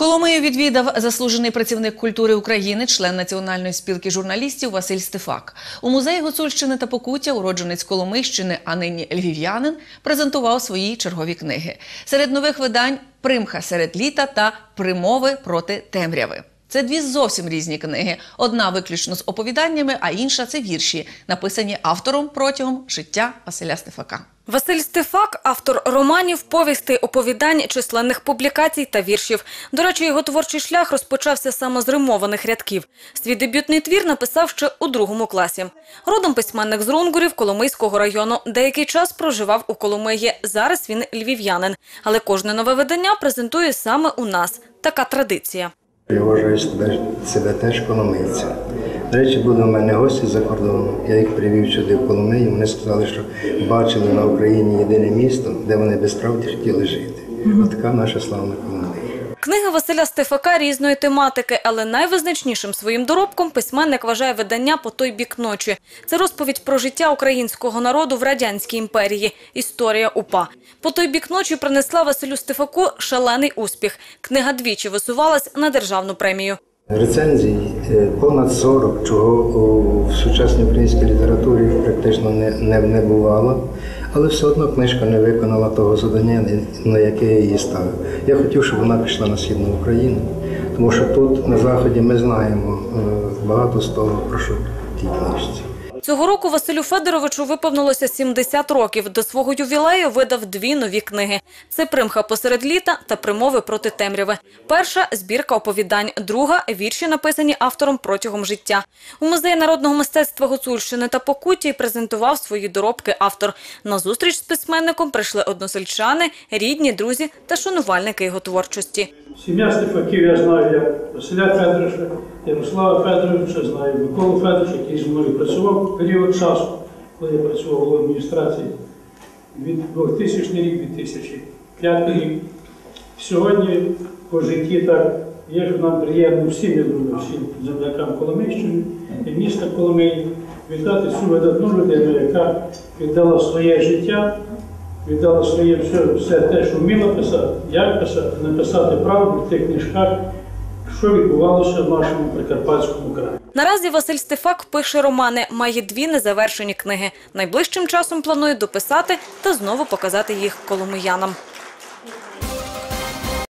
Коломию відвідав заслужений працівник культури України, член Національної спілки журналістів Василь Стефак. У музеї Гуцульщини та Покуття уродженець Коломийщини, а нині львів'янин, презентував свої чергові книги. Серед нових видань Примха серед літа та Примови проти темряви. Це дві зовсім різні книги. Одна виключно з оповіданнями, а інша це вірші, написані автором протягом життя Василя Стефака. Василь Стефак, автор романів, повістей, оповідань, численних публікацій та віршів. До речі, його творчий шлях розпочався саме з римованих рядків. Свій дебютний твір написав ще у другому класі. Родом письменник з Рунгурів Коломийського району. Деякий час проживав у Коломиї. Зараз він львів'янин. Але кожне нове видання презентує саме у нас. Така традиція. Я вважаю себе, теж коломийцем. До речі, були в мене гості з-за кордону. Я їх привів сюди в Коломию. Вони сказали, що бачили на Україні єдине місто, де вони без правди хотіли жити. От така наша славна Коломия. Книги Василя Стефака різної тематики, але найвизначнішим своїм доробком письменник вважає видання по той бік ночі. Це розповідь про життя українського народу в радянській імперії. Історія УПА. По той бік ночі принесла Василю Стефаку шалений успіх. Книга двічі висувалась на державну премію. Рецензій е, понад 40, чого в сучасній українській літературі практично не, не, не бувало. Але все одно книжка не виконала того завдання, на яке я її ставив. Я хотів, щоб вона пішла на східну Україну, тому що тут на заході ми знаємо е, багато з того, про що в тій книжці. Цього року Василю Федоровичу виповнилося 70 років. До свого ювілею видав дві нові книги. Це «Примха посеред літа» та «Примови проти темряви». Перша – збірка оповідань, друга – вірші, написані автором протягом життя. У Музеї народного мистецтва Гуцульщини та Покуття й презентував свої доробки автор. На зустріч з письменником прийшли односельчани, рідні, друзі та шанувальники його творчості. Сім'я Стефаків я знаю як Василя Федоровича, Ярослава Федоровича, знаю Миколу Федоровича, який зі мною працював в період часу, коли я працював в адміністрації від 2000 рік 2005 рік. Сьогодні по житті так є, що нам приємно всім, я думаю, всім землякам Коломийщини і міста Коломиї віддати цю видатну людину, яка віддала своє життя віддала своє все, все те, що вміла писати, як писати, написати правду в тих книжках, що відбувалося в нашому Прикарпатському краї. Наразі Василь Стефак пише романи, має дві незавершені книги. Найближчим часом планує дописати та знову показати їх коломиянам.